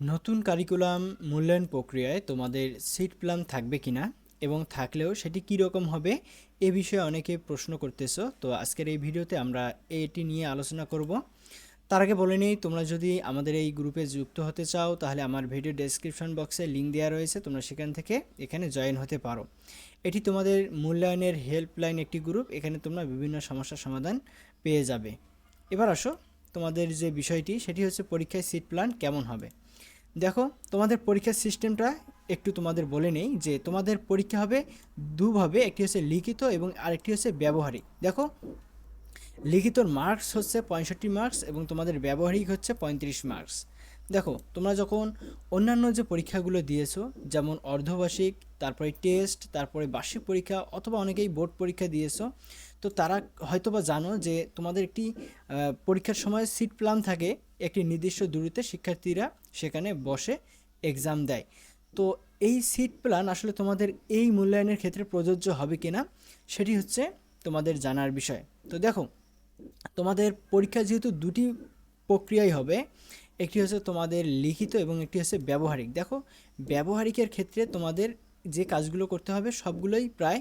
নতুন কারিকুলাম মূল্যায়ন প্রক্রিয়ায় তোমাদের সিট প্ল্যান থাকবে কিনা এবং থাকলেও সেটি কী রকম হবে, এ বিষয়ে অনেকে প্রশ্ন করতেছো। তো আজকের এই ভিডিওতে আমরা এটি নিয়ে আলোচনা করব। তার আগে বলে নিই, তোমরা যদি আমাদের এই গ্রুপে যুক্ত হতে চাও, তাহলে আমার ভিডিও ডেসক্রিপশন বক্সে লিঙ্ক দেওয়া রয়েছে, তোমরা সেখান থেকে এখানে জয়েন হতে পারো। এটি তোমাদের মূল্যায়নের হেল্পলাইন একটি গ্রুপ এখানে তোমরা বিভিন্ন সমস্যার সমাধান পেয়ে যাবে। এবার আসো তোমাদের যে বিষয়টি, সেটি হচ্ছে পরীক্ষায় সিট প্ল্যান কেমন হবে? দেখো, তোমাদের পরীক্ষার সিস্টেমটা একটু তোমাদের বলে নেই যে তোমাদের পরীক্ষা হবে দুভাবে, একটি হচ্ছে লিখিত এবং আরেকটি হচ্ছে ব্যবহারিক। দেখো লিখিতর মার্কস হচ্ছে পঁয়ষট্টি মার্কস এবং তোমাদের ব্যবহারিক হচ্ছে পঁয়ত্রিশ মার্কস দেখো, তোমরা যখন অন্যান্য যে পরীক্ষাগুলো দিয়েছ, যেমন অর্ধবার্ষিক, তারপরে টেস্ট তারপরে বার্ষিক পরীক্ষা অথবা অনেকেই বোর্ড পরীক্ষা দিয়েছ তো তারা হয়তোবা জানো যে তোমাদের একটি পরীক্ষার সময় সিট প্ল্যান থাকে, একটি নির্দিষ্ট দূরত্বে শিক্ষার্থীরা সেখানে বসে এক্সাম দেয়। তো এই সিট প্ল্যান আসলে তোমাদের এই মূল্যায়নের ক্ষেত্রে প্রযোজ্য হবে কি না সেটি হচ্ছে তোমাদের জানার বিষয়। তো দেখো, তোমাদের পরীক্ষা যেহেতু দুটি প্রক্রিয়াই হবে, একটি হচ্ছে তোমাদের লিখিত এবং একটি হচ্ছে ব্যবহারিক। দেখো, ব্যবহারিকের ক্ষেত্রে তোমাদের যে কাজগুলো করতে হবে, সবগুলোই প্রায়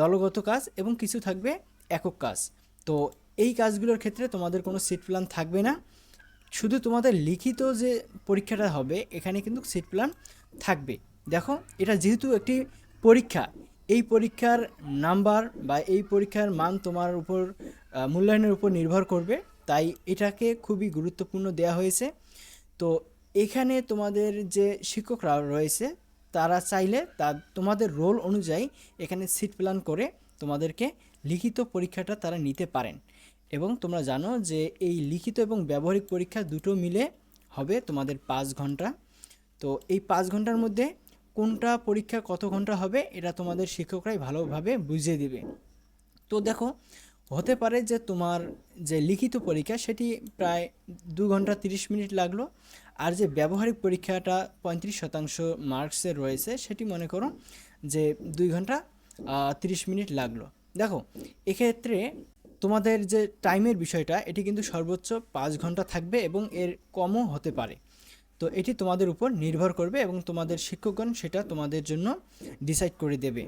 দলগত কাজ এবং কিছু থাকবে একক কাজ। তো এই কাজগুলোর ক্ষেত্রে তোমাদের কোনো সিট প্ল্যান থাকবে না। শুধু তোমাদের লিখিত যে পরীক্ষাটা হবে, এখানে কিন্তু সিট প্ল্যান থাকবে। দেখো, এটা যেহেতু একটি পরীক্ষা, এই পরীক্ষার নাম্বার বা এই পরীক্ষার মান তোমার উপর মূল্যায়নের উপর নির্ভর করবে, তাই এটাকে খুবই গুরুত্বপূর্ণ দেওয়া হয়েছে। তো এখানে তোমাদের যে শিক্ষকরা রয়েছে তারা চাইলে তা তোমাদের রোল অনুযায়ী এখানে সিট প্ল্যান করে তোমাদেরকে লিখিত পরীক্ষাটা তারা নিতে পারেন। এবং তোমরা জানো যে এই লিখিত এবং ব্যবহারিক পরীক্ষা দুটো মিলে হবে তোমাদের পাঁচ ঘণ্টা। তো এই পাঁচ ঘণ্টার মধ্যে কোনটা পরীক্ষা কত ঘণ্টা হবে এটা তোমাদের শিক্ষকরাই ভালোভাবে বুঝিয়ে দেবে। তো দেখো, হতে পারে যে তোমার যে লিখিত পরীক্ষা সেটি প্রায় দু ঘণ্টা তিরিশ মিনিট লাগল। আর যে ব্যবহারিক পরীক্ষাটা পঁয়ত্রিশ শতাংশ মার্কসের রয়েছে, সেটি মনে করো যে দুই ঘণ্টা তিরিশ মিনিট লাগল। দেখো, এক্ষেত্রে তোমাদের যে টাইমের বিষয়টা, এটি কিন্তু সর্বোচ্চ পাঁচ ঘণ্টা থাকবে এবং এর কমও হতে পারে। তো এটি তোমাদের উপর নির্ভর করবে এবং তোমাদের শিক্ষকগণ সেটা তোমাদের জন্য ডিসাইড করে দেবে।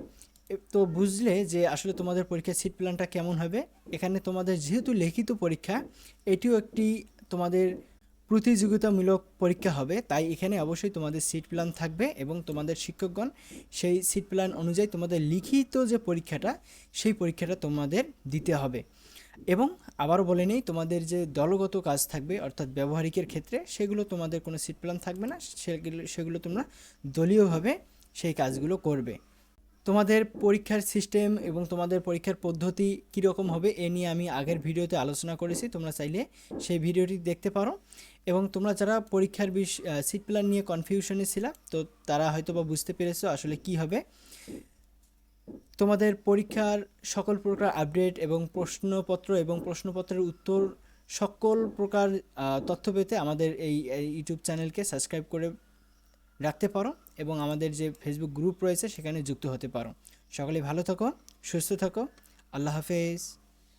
তো বুঝলে যে আসলে তোমাদের পরীক্ষার সিট প্ল্যানটা কেমন হবে? এখানে তোমাদের যেহেতু লিখিত পরীক্ষা, এটিও একটি তোমাদের প্রতিযোগিতামূলক পরীক্ষা হবে, তাই এখানে অবশ্যই তোমাদের সিট প্ল্যান থাকবে এবং তোমাদের শিক্ষকগণ সেই সিট প্ল্যান অনুযায়ী তোমাদের লিখিত যে পরীক্ষাটা, সেই পরীক্ষাটা তোমাদের দিতে হবে। এবং আবারও বলে নেই, তোমাদের যে দলগত কাজ থাকবে, অর্থাৎ ব্যবহারিকের ক্ষেত্রে, সেগুলো তোমাদের কোনো সিট প্ল্যান থাকবে না, সেগুলো সেগুলো তোমরা দলীয়ভাবে সেই কাজগুলো করবে। তোমাদের পরীক্ষার সিস্টেম এবং তোমাদের পরীক্ষার পদ্ধতি কীরকম হবে এ নিয়ে আমি আগের ভিডিওতে আলোচনা করেছি। তোমরা চাইলে সেই ভিডিওটি দেখতে পারো। এবং তোমরা যারা পরীক্ষার বিষ সিট প্ল্যান নিয়ে কনফিউশনে ছিলা, তো তারা হয়তো বা বুঝতে পেরেছ আসলে কি হবে। তোমাদের পরীক্ষার সকল প্রকার আপডেট এবং প্রশ্নপত্র এবং প্রশ্নপত্রের উত্তর সকল প্রকার তথ্য পেতে আমাদের এই এই ইউটিউব চ্যানেলকে সাবস্ক্রাইব করে রাখতে পারো এবং আমাদের যে ফেসবুক গ্রুপ রয়েছে সেখানে যুক্ত হতে পারো। সকলে ভালো থাকো, সুস্থ থাকো। আল্লাহ হাফেজ।